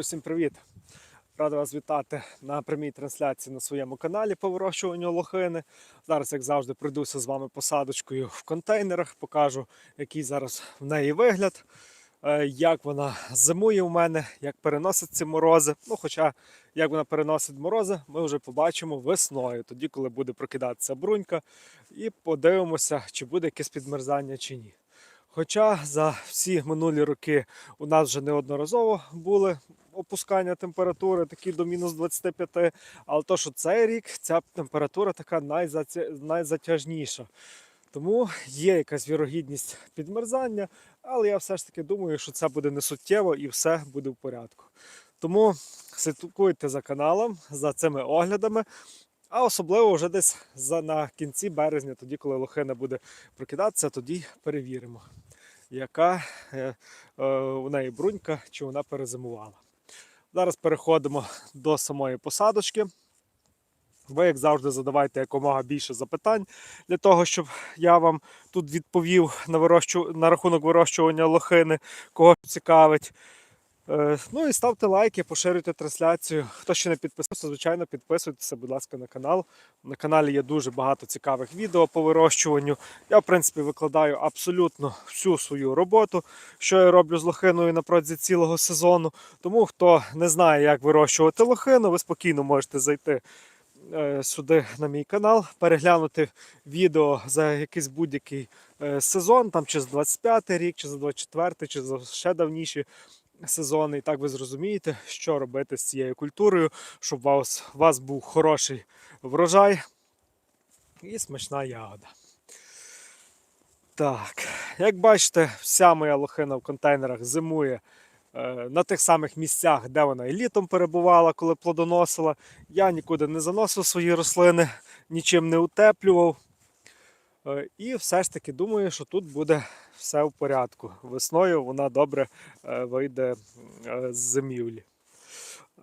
Всім привіт! Радий вас вітати на прямій трансляції на своєму каналі по вирощуванню лохини. Зараз, як завжди, пройдуся з вами посадочкою в контейнерах, покажу, який зараз в неї вигляд, е, як вона зимує у мене, як переносить ці морози. Ну, хоча як вона переносить морози, ми вже побачимо весною, тоді, коли буде прокидатися брунька, і подивимося, чи буде якесь підмерзання чи ні. Хоча за всі минулі роки у нас вже неодноразово були опускання температури такі до мінус 25, але то, що цей рік ця температура така найзатяжніша. Тому є якась вірогідність підмерзання, але я все ж таки думаю, що це буде не суттєво і все буде в порядку. Тому слідкуйте за каналом, за цими оглядами. А особливо вже десь за на кінці березня, тоді, коли лохина буде прокидатися, тоді перевіримо, яка е, е, у неї брунька, чи вона перезимувала. Зараз переходимо до самої посадочки. Ви, як завжди, задавайте якомога більше запитань для того, щоб я вам тут відповів на, вирощу... на рахунок вирощування лохини, кого цікавить. Е, Ну і ставте лайки, поширюйте трансляцію. Хто ще не підписався, звичайно, підписуйтеся, будь ласка, на канал. На каналі є дуже багато цікавих відео по вирощуванню. Я, в принципі, викладаю абсолютно всю свою роботу, що я роблю з лохиною на протязі цілого сезону. Тому хто не знає, як вирощувати лохину, ви спокійно можете зайти е, сюди на мій канал, переглянути відео за якийсь будь-який е, сезон, там чи з 25 рік, чи за 24, чи за ще давніші сезони. І так ви зрозумієте, що робити з цією культурою, щоб у вас, у вас був хороший врожай і смачна ягода. Так, як бачите, вся моя лохина в контейнерах зимує е, на тих самих місцях, де вона і літом перебувала, коли плодоносила. Я нікуди не заносив свої рослини, нічим не утеплював. Е, І все ж таки думаю, що тут буде все в порядку. Весною вона добре е, вийде е, з зимівлі.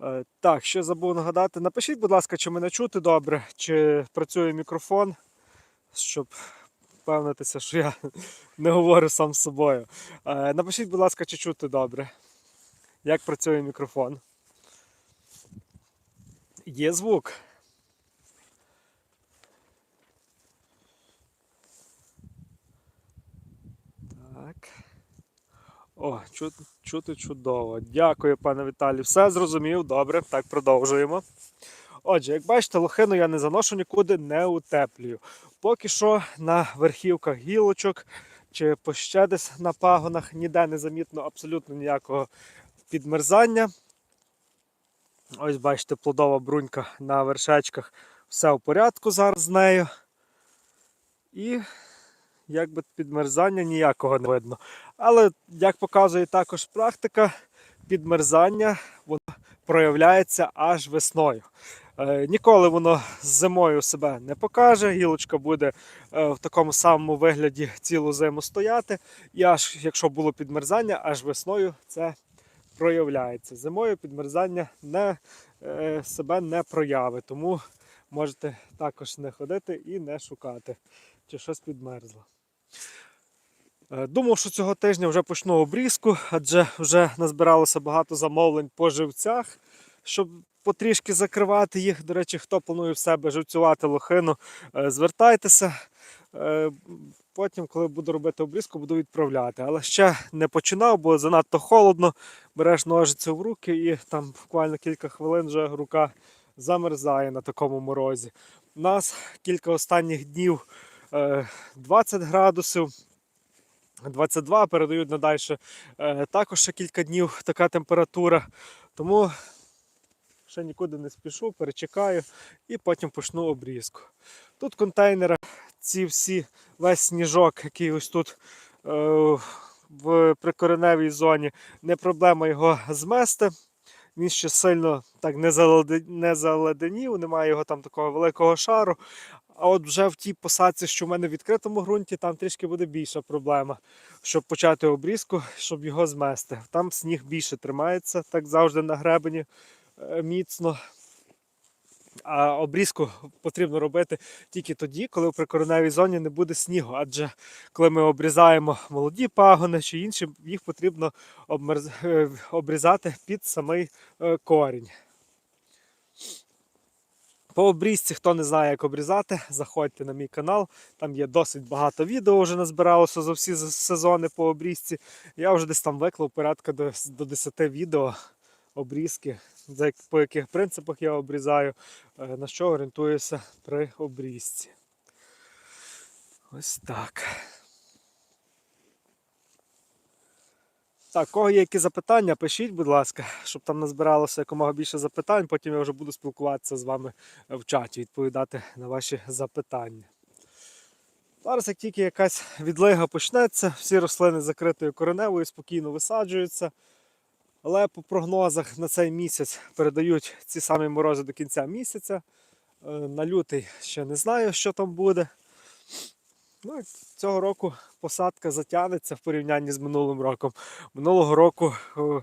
Е, Так, що забув нагадати. Напишіть, будь ласка, чи мене чути добре, чи працює мікрофон, щоб впевнитися, що я не говорю сам з собою. Напишіть, будь ласка, чи чути добре. Як працює мікрофон? Є звук. О, чути, чути чудово. Дякую, пане Віталій. Все зрозумів. Добре, так продовжуємо. Отже, як бачите, лохину я не заношу нікуди, не утеплюю. Поки що на верхівках гілочок чи ще десь на пагонах ніде не замітно абсолютно ніякого підмерзання. Ось бачите, плодова брунька на вершечках. Все в порядку зараз з нею. І якби підмерзання ніякого не видно. Але, як показує також практика, підмерзання воно проявляється аж весною. Е, ніколи воно зимою себе не покаже, гілочка буде е, в такому самому вигляді цілу зиму стояти. І аж якщо було підмерзання, аж весною це проявляється. Зимою підмерзання не, е, себе не проявить, тому можете також не ходити і не шукати, чи щось підмерзло. Е, Думав, що цього тижня вже почну обрізку, адже вже назбиралося багато замовлень по живцях, щоб потрішки закривати їх. До речі, хто планує в себе живцювати лохину, е, звертайтеся. Е, Потім, коли буду робити обрізку, буду відправляти. Але ще не починав, бо занадто холодно. Береш ножицю в руки і там буквально кілька хвилин вже рука замерзає на такому морозі. У нас кілька останніх днів 20 градусів. 22 передають надалі. Е, Також ще кілька днів така температура. Тому ще нікуди не спішу, перечекаю і потім почну обрізку. Тут контейнери, ці всі, весь сніжок, який ось тут е, в прикореневій зоні, не проблема його змести. Він ще сильно так не заледенів, немає його там такого великого шару. А от вже в тій посадці, що в мене в відкритому ґрунті, там трішки буде більша проблема, щоб почати обрізку, щоб його змести. Там сніг більше тримається, так завжди на гребені е, міцно. А обрізку потрібно робити тільки тоді, коли в прикореневій зоні не буде снігу. Адже коли ми обрізаємо молоді пагони чи інші, їх потрібно е, обрізати під самий е, корінь. По обрізці, хто не знає, як обрізати, заходьте на мій канал. Там є досить багато відео вже назбиралося за всі сезони по обрізці. Я вже десь там виклав порядка до, до 10 відео обрізки, по яких принципах я обрізаю, е, на що орієнтуюся при обрізці. Ось так. Так, кого є які запитання, пишіть, будь ласка, щоб там назбиралося якомога більше запитань. Потім я вже буду спілкуватися з вами в чаті, відповідати на ваші запитання. Зараз, як тільки якась відлига почнеться, всі рослини закритою кореневою спокійно висаджуються. Але по прогнозах на цей місяць передають ці самі морози до кінця місяця. Е, На лютий ще не знаю, що там буде. Ну, цього року посадка затягнеться в порівнянні з минулим роком. Минулого року е,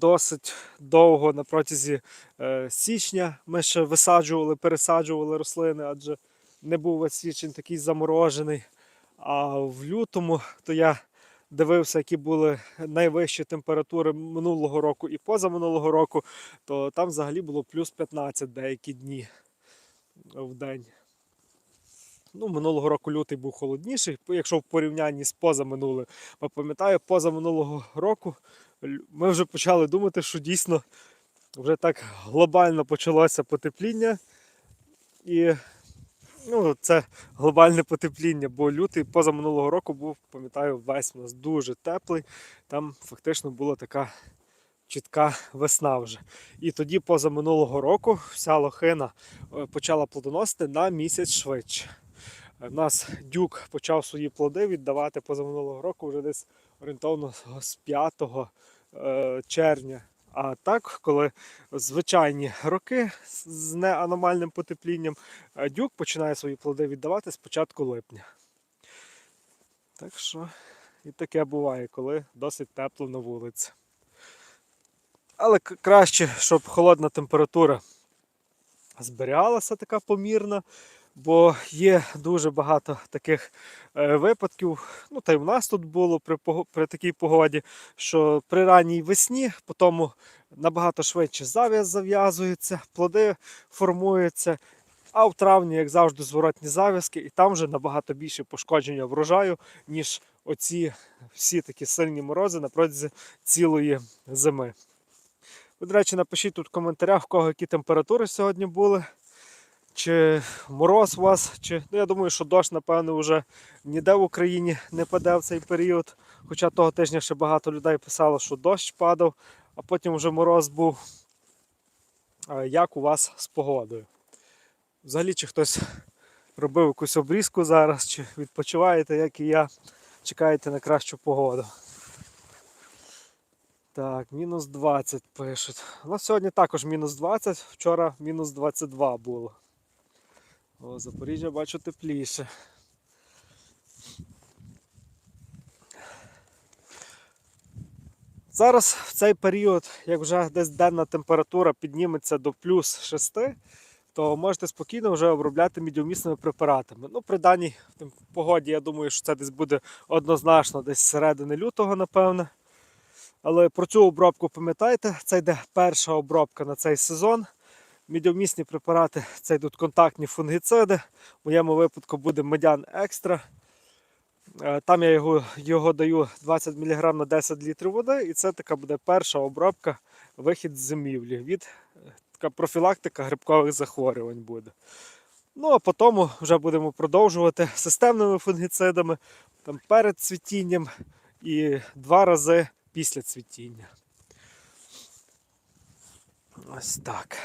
досить довго на протязі е, січня ми ще висаджували, пересаджували рослини, адже не був весь січень такий заморожений. А в лютому то я дивився, які були найвищі температури минулого року і позаминулого року, то там взагалі було плюс 15 деякі дні в день. Ну, минулого року лютий був холодніший, якщо в порівнянні з позаминулим. Бо пам'ятаю, позаминулого року ми вже почали думати, що дійсно вже так глобально почалося потепління. І ну, це глобальне потепління, бо лютий позаминулого року був, пам'ятаю, весь у нас дуже теплий. Там фактично була така чітка весна вже. І тоді позаминулого року вся лохина е, почала плодоносити на місяць швидше. У нас дюк почав свої плоди віддавати позаминулого року вже десь орієнтовно з 5 е, червня. А так, коли звичайні роки з неаномальним потеплінням, е, дюк починає свої плоди віддавати з початку липня. Так що і таке буває, коли досить тепло на вулиці. Але краще, щоб холодна температура зберігалася така помірна, бо є дуже багато таких е, випадків. Ну, та й в нас тут було при, при такій погоді, що при ранній весні потім набагато швидше зав'яз зав'язується, плоди формуються. А в травні, як завжди, зворотні зав'язки, і там вже набагато більше пошкодження врожаю, ніж оці всі такі сильні морози на протязі цілої зими. До речі, напишіть тут в коментарях, в кого які температури сьогодні були. Чи мороз у вас, чи ну я думаю, що дощ, напевно, вже ніде в Україні не паде в цей період. Хоча того тижня ще багато людей писало, що дощ падав, а потім вже мороз був. Як у вас з погодою? Взагалі, чи хтось робив якусь обрізку зараз, чи відпочиваєте, як і я, чекаєте на кращу погоду. Так, мінус 20 пишуть. Ну, сьогодні також мінус 20, вчора мінус 22 було. О, Запоріжжя бачу тепліше. Зараз в цей період, як вже десь денна температура підніметься до плюс 6, то можете спокійно вже обробляти мідіумісними препаратами. Ну, при даній погоді, я думаю, що це десь буде однозначно десь середини лютого, напевне. Але про цю обробку пам'ятайте, це йде перша обробка на цей сезон. Мідіомісні препарати це йдуть контактні фунгіциди. В моєму випадку буде медян екстра. Е, Там я його, його даю 20 мг на 10 літрів води, і це така буде перша обробка, вихід з зимівлі. Від е, така профілактика грибкових захворювань буде. Ну а потім вже будемо продовжувати системними фунгіцидами там, перед цвітінням і два рази після цвітіння. Ось так.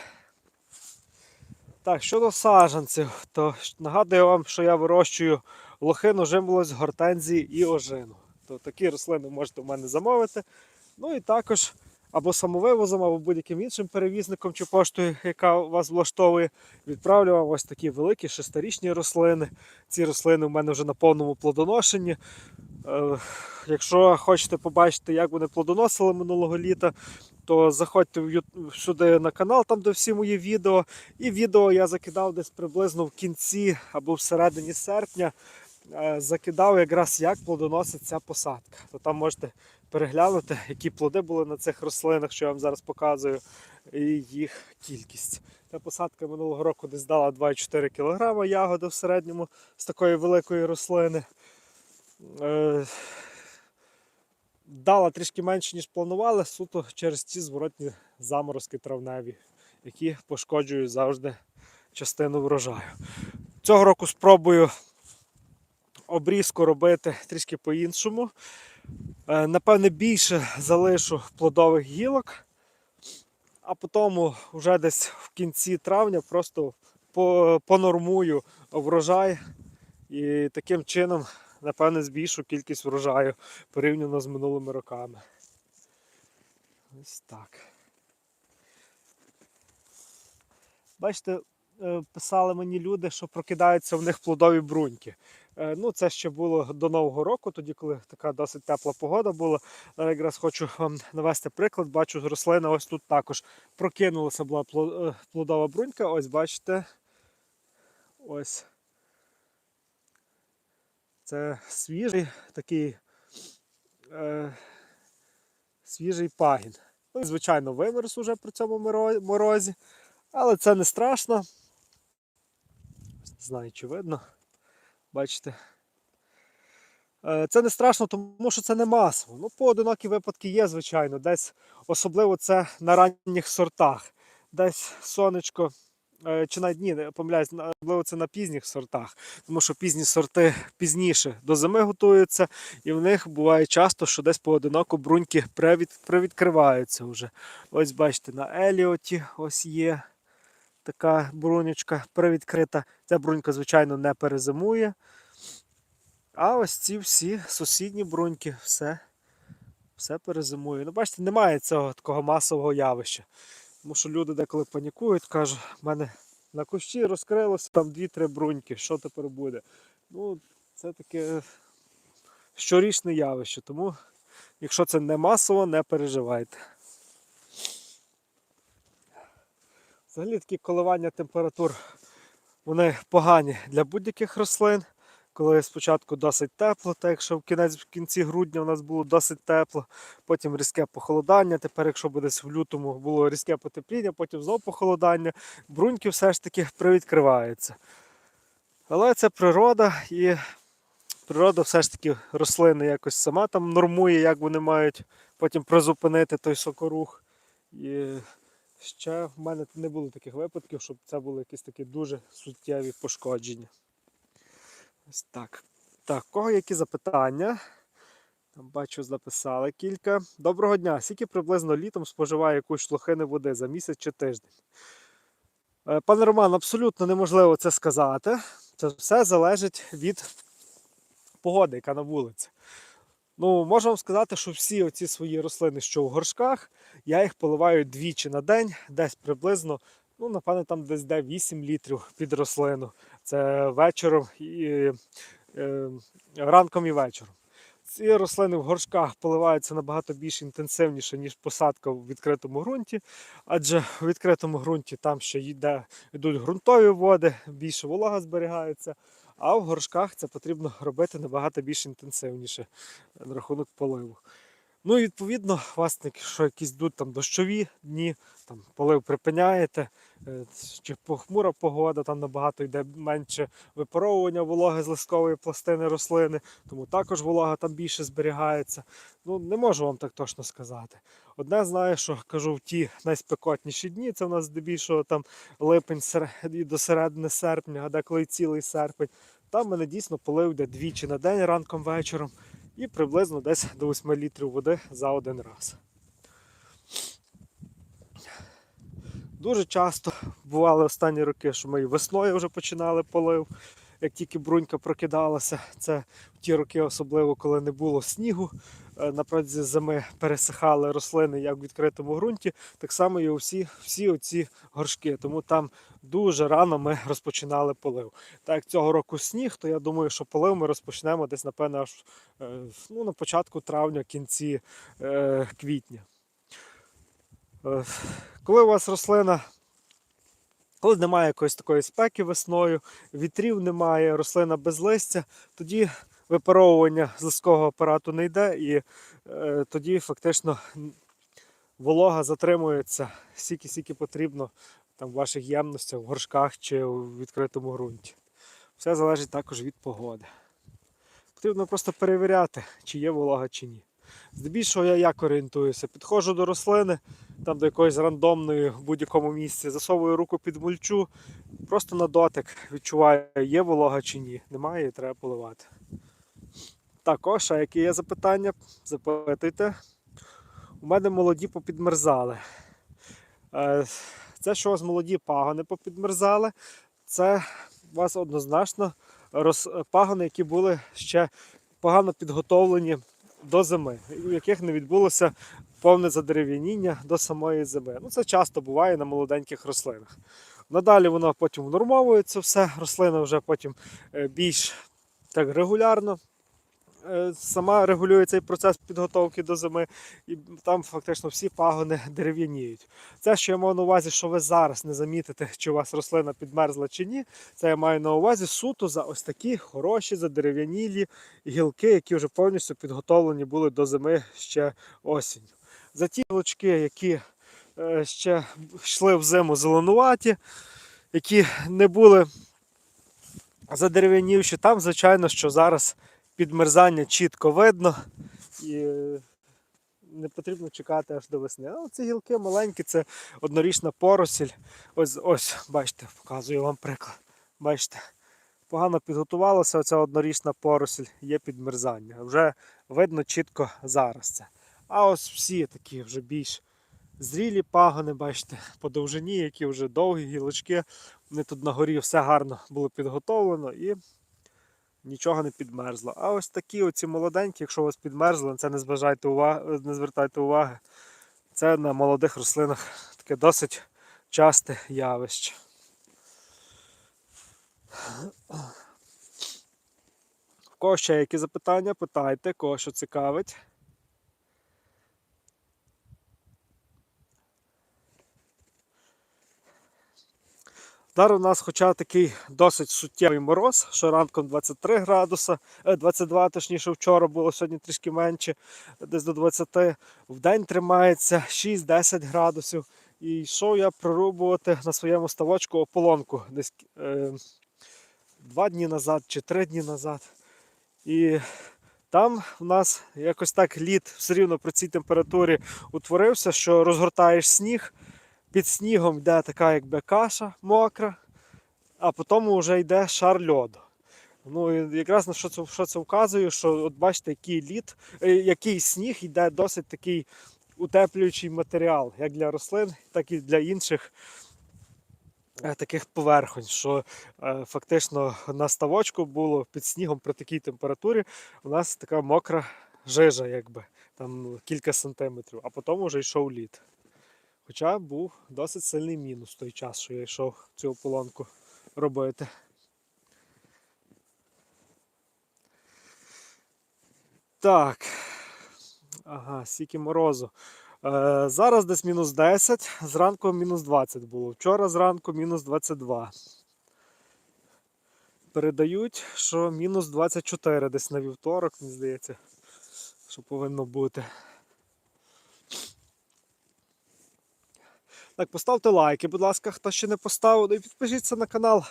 Так, щодо саджанців, то нагадую вам, що я вирощую лохину, жимолость, гортензії і ожину. То такі рослини можете в мене замовити. Ну і також або самовивозом, або будь-яким іншим перевізником чи поштою, яка вас влаштовує, відправлю вам ось такі великі шестирічні рослини. Ці рослини в мене вже на повному плодоношенні. Е, Якщо хочете побачити, як вони плодоносили минулого літа, то заходьте сюди на канал, там де всі мої відео. І відео я закидав десь приблизно в кінці або всередині серпня. Е, Закидав якраз як плодоносить ця посадка. То там можете переглянути, які плоди були на цих рослинах, що я вам зараз показую, і їх кількість. Та посадка минулого року десь дала 2,4 кг ягоди в середньому з такої великої рослини. Е, Дала трішки менше, ніж планували, суто через ті зворотні заморозки травневі, які пошкоджують завжди частину врожаю. Цього року спробую обрізку робити трішки по-іншому. Е, Напевне, більше залишу плодових гілок, а потім вже десь в кінці травня просто понормую врожай і таким чином, напевне, збільшу кількість врожаю порівняно з минулими роками. Ось так. Бачите, е, писали мені люди, що прокидаються в них плодові бруньки. Е, Ну, це ще було до Нового року, тоді, коли така досить тепла погода була. Зараз якраз хочу вам навести приклад. Бачу, рослина ось тут також прокинулася була е, плодова брунька. Ось бачите. Ось. Це свіжий такий е, свіжий пагін. Ну, звичайно, вимерз уже при цьому морозі, але це не страшно. Знаю, чи видно. Бачите. Е, Це не страшно, тому що це не масово. Ну, поодинокі випадки є, звичайно. Десь особливо це на ранніх сортах. Десь сонечко, чи навіть ні, помиляюсь, особливо це на пізніх сортах. Тому що пізні сорти пізніше до зими готуються, і в них буває часто, що десь поодиноко бруньки привід, привідкриваються вже. Ось бачите, на Еліоті ось є така брунючка привідкрита. Ця брунька, звичайно, не перезимує. А ось ці всі сусідні бруньки, все, все перезимує. Ну, бачите, немає цього такого масового явища. Тому що люди деколи панікують, кажуть, в мене на кущі розкрилося там 2-3 бруньки, що тепер буде? Ну, це таке щорічне явище, тому якщо це не масово, не переживайте. Взагалі такі коливання температур вони погані для будь-яких рослин. Коли спочатку досить тепло, так якщо в кінець в кінці грудня у нас було досить тепло, потім різке похолодання. Тепер, якщо буде в лютому було різке потепління, потім знову похолодання, бруньки все ж таки привідкриваються. Але це природа і природа все ж таки рослини якось сама там нормує, як вони мають потім призупинити той сокорух. І ще в мене не було таких випадків, щоб це були якісь такі дуже суттєві пошкодження. Так. Так, кого які запитання? Там бачу, записали кілька. Доброго дня. Скільки приблизно літом споживає якусь шлохини води за місяць чи тиждень? Е, Пане Роман, абсолютно неможливо це сказати. Це все залежить від погоди, яка на вулиці. Ну, можу вам сказати, що всі оці свої рослини, що в горшках, я їх поливаю двічі на день, десь приблизно, ну, напевно, там десь де 8 літрів під рослину. Це вечором і е, ранком і вечором. Ці рослини в горшках поливаються набагато більш інтенсивніше, ніж посадка в відкритому ґрунті, адже в відкритому ґрунті там ще йде, йдуть ґрунтові води, більше волога зберігається, а в горшках це потрібно робити набагато більш інтенсивніше на рахунок поливу. Ну і відповідно, власне, якщо якісь йдуть там дощові дні, там полив припиняєте, е, чи похмура погода, там набагато йде менше випаровування вологи з листкової пластини рослини, тому також волога там більше зберігається. Ну, не можу вам так точно сказати. Одне знаю, що кажу, в ті найспекотніші дні, це в нас здебільшого там липень і до середини серпня, а деколи цілий серпень. Там мене дійсно полив йде двічі на день ранком вечором і приблизно десь до 8 літрів води за один раз. Дуже часто бували останні роки, що ми і весною вже починали полив. Як тільки брунька прокидалася. Це в ті роки, особливо коли не було снігу. е, зими пересихали рослини як в відкритому ґрунті, так само і всі, всі оці горшки. Тому там дуже рано ми розпочинали полив. Так як цього року сніг, то я думаю, що полив ми розпочнемо десь, напевно, аж е, ну, на початку травня, кінці е, квітня. Коли у вас рослина, коли немає якоїсь такої спеки весною, вітрів немає, рослина без листя, тоді випаровування з листкового апарату не йде, і е, тоді фактично волога затримується стільки, скільки потрібно там, в ваших ємностях, в горшках чи у відкритому ґрунті. Все залежить також від погоди. Потрібно просто перевіряти, чи є волога, чи ні. Здебільшого я як орієнтуюся. Підходжу до рослини, там до якоїсь рандомної в будь-якому місці, засовую руку під мульчу, просто на дотик відчуваю, є волога чи ні. Немає і треба поливати. Також, а які є запитання, запитуйте. У мене молоді попідмерзали. Е, Це що у вас молоді пагони попідмерзали, це у вас однозначно роз... пагони, які були ще погано підготовлені до зими, у яких не відбулося повне задерев'яніння до самої зими. Ну, це часто буває на молоденьких рослинах. Надалі воно потім внормовується все, рослина вже потім е, більш так регулярно. Е, Сама регулює цей процес підготовки до зими, і там фактично всі пагони дерев'яніють. Це, що я маю на увазі, що ви зараз не замітите, чи у вас рослина підмерзла чи ні. Це я маю на увазі суто за ось такі хороші, задерев'янілі гілки, які вже повністю підготовлені були до зими ще осінню. За ті гілочки, які е, ще йшли в зиму зеленуваті, які не були задерев'янівші, там, звичайно, що зараз підмерзання чітко видно. І е, не потрібно чекати аж до весни. А ці гілки маленькі, це однорічна поросіль. Ось, ось, бачите, показую вам приклад. Бачите, погано підготувалася оця однорічна поросіль, є підмерзання. Вже видно чітко зараз це. А ось всі такі вже більш зрілі пагони, бачите, по довжині, які вже довгі гілочки. Вони тут на горі все гарно було підготовлено і нічого не підмерзло. А ось такі оці молоденькі, якщо у вас підмерзло, це не уваги, не звертайте уваги. Це на молодих рослинах таке досить часте явище. В кого ще які запитання, питайте, кого що цікавить. Зараз у нас хоча такий досить суттєвий мороз, що ранком 23 градуса, е, 22, точніше вчора було, сьогодні трішки менше, десь до 20. В день тримається 6-10 градусів. І йшов я прорубувати на своєму ставочку ополонку десь е, два дні назад чи три дні назад. І там в нас якось так лід все рівно при цій температурі утворився, що розгортаєш сніг, під снігом йде така якби каша мокра, а потім вже йде шар льоду. Ну якраз на що це, що це вказує, що от бачите, який лід, е, який сніг йде досить такий утеплюючий матеріал, як для рослин, так і для інших е, таких поверхонь, що е, фактично на ставочку було під снігом при такій температурі у нас така мокра жижа, якби там кілька сантиметрів, а потім вже йшов лід. Хоча був досить сильний мінус той час, що я йшов цю ополонку робити. Так. Ага, стільки морозу. Е, зараз десь мінус 10, зранку мінус 20 було. Вчора зранку мінус 22. Передають, що мінус 24 десь на вівторок, мені здається, що повинно бути. Так, поставте лайки, будь ласка, хто ще не поставив, і підпишіться на канал.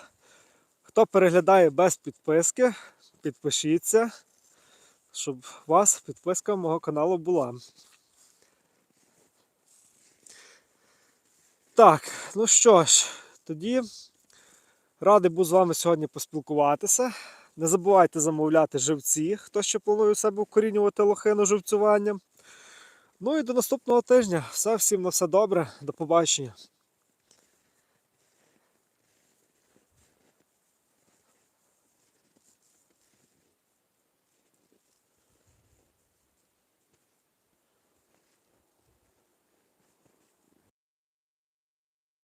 Хто переглядає без підписки, підпишіться, щоб у вас підписка мого каналу була. Так, ну що ж, тоді радий був з вами сьогодні поспілкуватися. Не забувайте замовляти живці, хто ще планує себе вкорінювати лохину живцюванням. Ну і до наступного тижня. Все, всім на все добре, до побачення.